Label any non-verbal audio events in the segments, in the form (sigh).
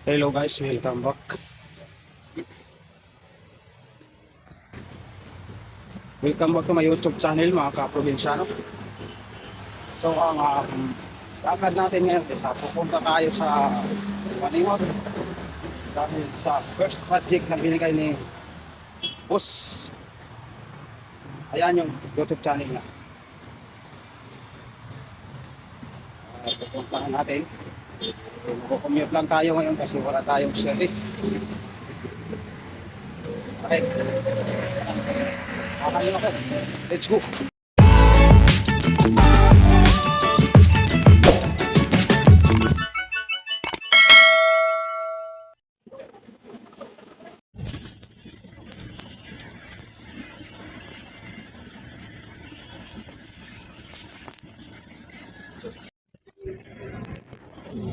Hello guys, welcome back. Welcome back to my YouTube channel mga kaprobinsyano. So ang um, lakad natin ngayon is uh, pupunta tayo sa Maningot dahil sa first project na binigay ni Boss. Ayan yung YouTube channel niya. Uh, pupuntahan natin. Mag-commute lang tayo ngayon kasi wala tayong service. Okay. Makakalin ako. Let's go.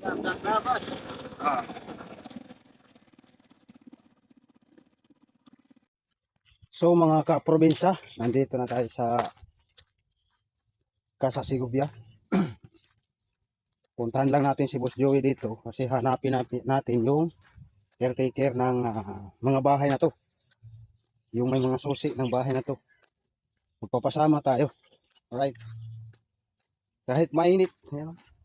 mga. So mga kaprobinsya, nandito na tayo sa Casa Sigubia. (clears throat) Puntahan lang natin si Boss Joey dito kasi hanapin natin- yung caretaker ng ah, mga bahay na to. Yung may mga susi ng bahay na to. Magpapasama tayo. Alright. Kahit mainit. Yan. oh.